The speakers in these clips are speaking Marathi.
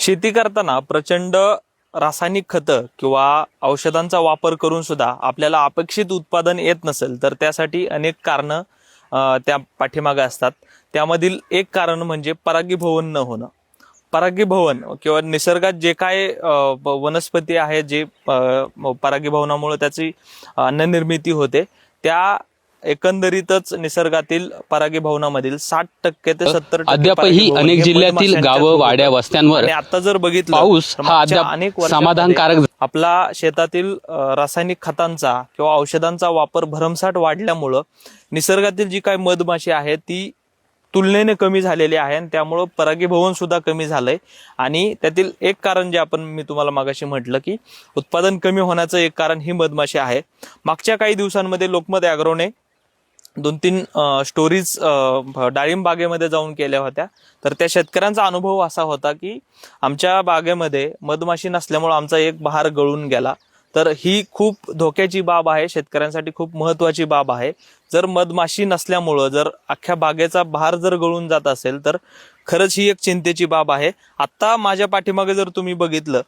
शेती करताना प्रचंड रासायनिक खतं किंवा औषधांचा वापर करून सुद्धा आपल्याला अपेक्षित उत्पादन येत नसेल तर त्यासाठी अनेक कारणं त्या पाठीमागे असतात. त्यामधील एक कारण म्हणजे परागीभवन न होणं. परागीभवन किंवा निसर्गात जे काय वनस्पती आहे जे परागीभवनामुळे त्याची अन्ननिर्मिती होते त्या एकंदरीतच निसर्गातील परागीभवनामधील साठ टक्के ते सत्तर अद्यापही अनेक जिल्ह्यातील गावं वाड्या वस्त्यांवर आता जर बघितलं पाऊस हा अनेक समाधानकारक आपला शेतातील रासायनिक खतांचा किंवा औषधांचा वापर भरमसाठ वाढल्यामुळं निसर्गातील जी काही मधमाशी आहे ती तुलनेने कमी झालेली आहे आणि त्यामुळं परागीभवन सुद्धा कमी झालंय. आणि त्यातील एक कारण जे आपण मी तुम्हाला मागाशी म्हटलं की उत्पादन कमी होण्याचं एक कारण ही मधमाशी आहे. मागच्या काही दिवसांमध्ये लोकमत अॅग्रोने दोन तीन स्टोरीज डाळिंब बागेमध्ये जाऊन केल्या होत्या. तर त्या शेतकऱ्यांचा अनुभव असा होता की आमच्या बागेमध्ये मधमाशी नसल्यामुळे आमचा एक बहार गळून गेला. तर ही खूप धोक्याची बाब आहे शेतकऱ्यांसाठी खूप महत्वाची बाब आहे. जर मधमाशी नसल्यामुळं जर अख्ख्या बागेचा बहार जर गळून जात असेल तर खरंच ही एक चिंतेची बाब आहे. आत्ता माझ्या पाठीमागे जर तुम्ही बघितलं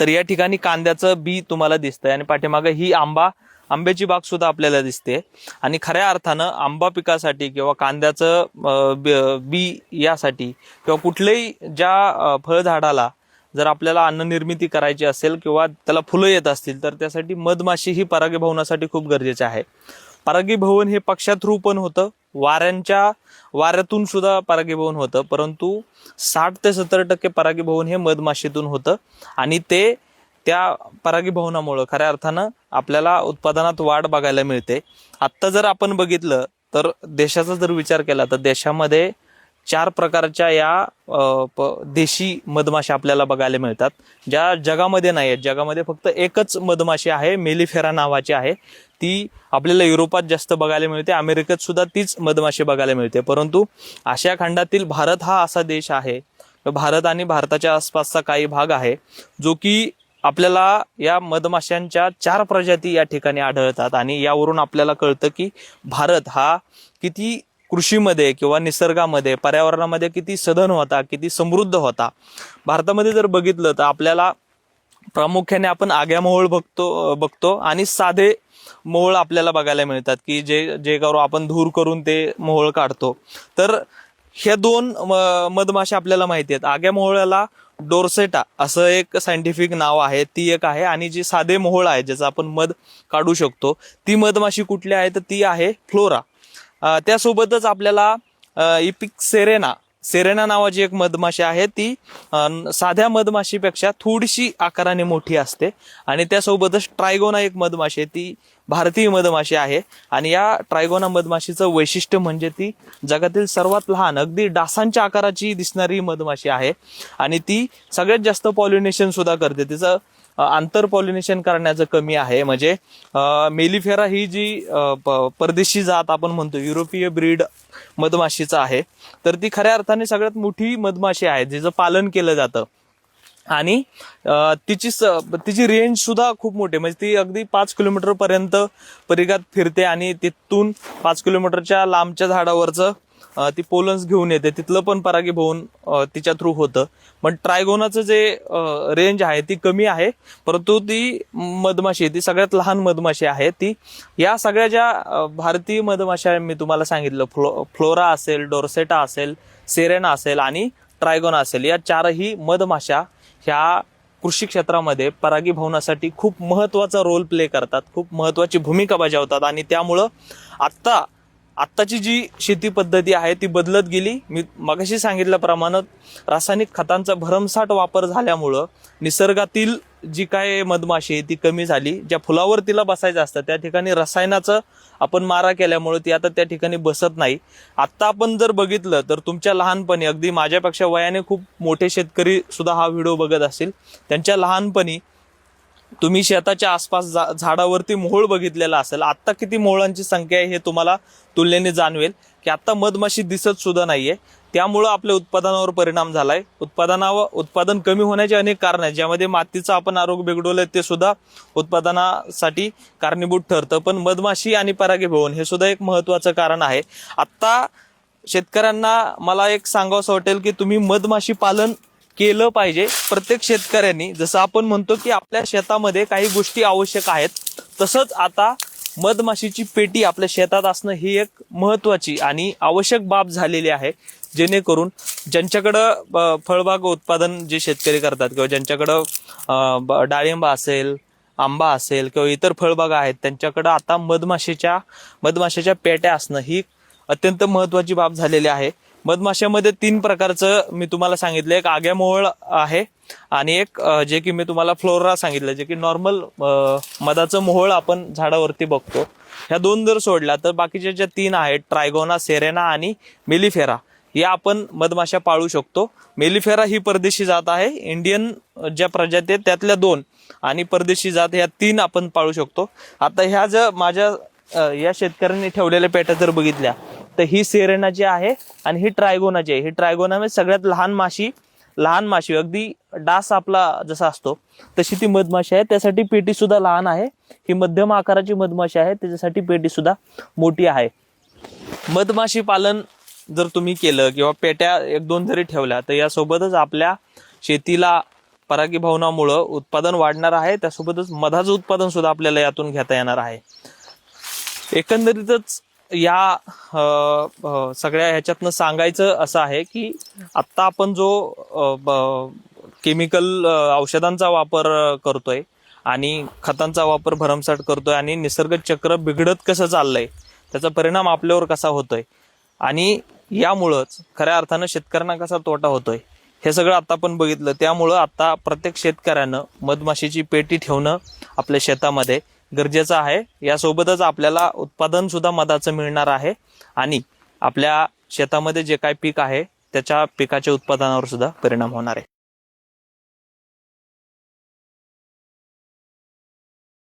तर या ठिकाणी कांद्याचं बी तुम्हाला दिसतंय आणि पाठीमागे ही आंबा आंब्याची बाग सुद्धा आपल्याला दिसते. आणि खऱ्या अर्थानं आंबा पिकासाठी किंवा कांद्याचं बी यासाठी किंवा कुठल्याही ज्या फळझाडाला जर आपल्याला अन्न निर्मिती करायची असेल किंवा त्याला फुलं येत असतील तर त्यासाठी मधमाशी ही परागीभवनासाठी खूप गरजेचे आहे. परागीभवन हे पक्षाथ्रू पण होतं. वाऱ्यांच्या वाऱ्यातून सुद्धा परागीभवन होतं परंतु साठ ते सत्तर टक्के परागीभवन हे मधमाशीतून होतं आणि ते त्या परागीभवनामुळं खऱ्या अर्थानं आपल्याला उत्पादनात वाढ बघायला मिळते. आत्ता जर आपण बघितलं तर देशाचा जर विचार केला तर देशामध्ये चार प्रकारच्या या प- देशी मधमाशा आपल्याला बघायला मिळतात. ज्या जगामध्ये नाही आहेत जगामध्ये फक्त एकच मधमाशी आहे मेलिफेरा नावाची आहे. ती आपल्याला युरोपात जास्त बघायला मिळते अमेरिकेत सुद्धा तीच मधमाशी बघायला मिळते. परंतु आशिया खंडातील भारत हा असा देश आहे भारत आणि भारताच्या आसपासचा काही भाग आहे जो की आपल्याला या मधमाशांच्या चार प्रजाती या ठिकाणी आढळतात. आणि यावरून आपल्याला कळतं की भारत हा किती कृषीमध्ये किंवा निसर्गामध्ये पर्यावरणामध्ये किती सधन होता किती समृद्ध होता. भारतामध्ये जर बघितलं तर आपल्याला प्रामुख्याने आपण आग्या मोहोळ बघतो बघतो आणि साधे मोहोळ आपल्याला बघायला मिळतात की जे जे करू आपण धूर करून ते मोहोळ काढतो. तर ह्या दोन म- मधमाशा आपल्याला माहिती आहेत. आग्या मोहोळाला डोरसेटा असं एक सायंटिफिक नाव आहे ती एक आहे आणि जी साधे मोहोळ आहे ज्याचं आपण मध काढू शकतो ती मधमाशी कुठली आहे? तर ती आहे फ्लोरा. त्यासोबतच आपल्याला इपिक सेरेना सेरेना नावाची एक मधमाशी आहे. ती साध्या मधमाशीपेक्षा थोडीशी आकाराने मोठी असते. आणि त्यासोबतच ट्रायगोना एक मधमाशी आहे. ती भारतीय मधमाशी आहे. आणि या ट्रायगोना मधमाशीचं वैशिष्ट्य म्हणजे ती जगातील सर्वात लहान अगदी डासांच्या आकाराची दिसणारी मधमाशी आहे. आणि ती सगळ्यात जास्त पॉलिनेशन सुद्धा करते. तिचं आंतर पॉलिनेशन करण्याचं कमी आहे. म्हणजे मेलिफेरा ही जी परदेशी जात आपण म्हणतो युरोपीय ब्रीड मधमाशीचं आहे. तर ती खऱ्या अर्थाने सगळ्यात मोठी मधमाशी आहे जिचं पालन केलं जातं. आणि तिची स- तिची रेंज सुद्धा खूप मोठी म्हणजे ती अगदी पाच किलोमीटर पर्यंत परिघात फिरते आणि तिथून पाच किलोमीटरच्या लांबच्या झाडावरचं ती पोलन्स घेऊन येते. तिथलं पण परागीभवन तिच्या थ्रू होतं. पण ट्रायगोनाचं जे रेंज आहे ती कमी आहे. परंतु ती मधमाशी आहे. ती सगळ्यात लहान मधमाशी आहे ती. या सगळ्या ज्या भारतीय मधमाशा मी तुम्हाला सांगितलं फ्लो फ्लोरा असेल डोरसेटा असेल सेरेना असेल आणि ट्रायगोना असेल या चारही मधमाशा ह्या कृषी क्षेत्रामध्ये परागीभवनासाठी खूप महत्त्वाचा रोल प्ले करतात. खूप महत्वाची भूमिका बजावतात आणि त्यामुळं आत्ता आत्ताची जी शेती पद्धती आहे ती बदलत गेली. मी मगाशी सांगितल्याप्रमाणे रासायनिक खतांचा भरमसाठ वापर झाल्यामुळं निसर्गातील जी काय मधमाशी आहे ती कमी झाली. ज्या फुलावर तिला बसायचं असतं त्या ठिकाणी रसायनाचं आपण मारा केल्यामुळे ती आता त्या ठिकाणी बसत नाही. आत्ता आपण जर बघितलं तर तुमच्या लहानपणी अगदी माझ्यापेक्षा वयाने खूप मोठे शेतकरी सुद्धा हा व्हिडिओ बघत असतील. त्यांच्या लहानपणी तुम्ही शेताच्या आसपास जा- झाडावरती मोहोळ बघितलेला असेल. आत्ता किती मोहळांची संख्या आहे हे तुम्हाला तुलनेने जाणवेल. की आत्ता मधमाशी दिसत सुद्धा नाहीये. त्यामुळं आपल्या उत्पादनावर परिणाम झालाय. उत्पादनावर उत्पादन कमी होण्याचे अनेक कारण आहेत. ज्यामध्ये मातीचं आपण आरोग्य बिघडवलंय ते सुद्धा उत्पादनासाठी कारणीभूत ठरतं. पण मधमाशी आणि परागीभवन हे सुद्धा एक महत्वाचं कारण आहे. आत्ता शेतकऱ्यांना मला एक सांगावंसं वाटेल की तुम्ही मधमाशी पालन केलं पाहिजे. प्रत्येक शेतकऱ्यांनी जसं आपण म्हणतो की आपल्या शेतामध्ये काही गोष्टी आवश्यक आहेत तसंच आता मधमाशीची पेटी आपल्या शेतात असणं ही एक महत्वाची आणि आवश्यक बाब झालेली आहे. जेणेकरून ज्यांच्याकडं फळबाग उत्पादन जे शेतकरी करतात किंवा ज्यांच्याकडं ब- डाळिंब असेल आंबा असेल किंवा इतर फळबागा आहेत त्यांच्याकडं आता मधमाशीच्या मधमाशाच्या पेट्या असणं ही अत्यंत महत्वाची बाब झालेली आहे. मधमाशामध्ये तीन प्रकारचं मी तुम्हाला सांगितलं. एक आग्यामोहळ आहे आणि एक जे की मी तुम्हाला फ्लोरा सांगितलं जे की नॉर्मल मधाचं मोहळ आपण झाडावरती बघतो. ह्या दोन जर सोडल्या तर बाकीच्या ज्या तीन आहेत ट्रायगोना सेरेना आणि मेलिफेरा या आपण मधमाशा पाळू शकतो. मेलिफेरा ही परदेशी जात आहे. इंडियन ज्या प्रजाती आहेत त्यातल्या दोन आणि परदेशी जात ह्या तीन आपण पाळू शकतो. आता ह्या ज्या माझ्या या शेतकऱ्यांनी ठेवलेल्या पेट्या जर बघितल्या तर ही सेरेनाची आहे आणि ही ट्रायगोनाची आहे. ही ट्रायगोना म्हणजे सगळ्यात लहान माशी लहान माशी अगदी डास आपला जसा असतो तशी ती मधमाशी आहे. त्यासाठी पेटी सुद्धा लहान आहे. ही मध्यम आकाराची मधमाशी आहे. त्याच्यासाठी पेटी सुद्धा मोठी आहे. मधमाशी पालन जर तुम्ही केलं किंवा पेट्या एक दोन जरी ठेवल्या तर यासोबतच आपल्या शेतीला परागीभवनामुळं उत्पादन वाढणार आहे. त्यासोबतच मधाचं उत्पादन सुद्धा आपल्याला यातून घेता येणार आहे. एकंदरीतच या सगळ्या ह्याच्यातनं सांगायचं असं आहे की आत्ता आपण जो केमिकल औषधांचा वापर करतोय आणि खतांचा वापर भरमसाठ करतोय आणि निसर्ग चक्र बिघडत कसं चाललंय त्याचा परिणाम आपल्यावर कसा होतोय आणि यामुळंच खऱ्या अर्थानं शेतकऱ्यांना कसा तोटा होतोय हे सगळं आता आपण बघितलं. त्यामुळं आता प्रत्येक शेतकऱ्यानं मधमाशीची पेटी ठेवणं आपल्या शेतामध्ये गरजेचं आहे. यासोबतच आपल्याला उत्पादन सुद्धा मधाचं मिळणार आहे. आणि आपल्या शेतामध्ये जे काय पीक आहे त्याच्या पिकाच्या उत्पादनावर सुद्धा परिणाम होणार आहे.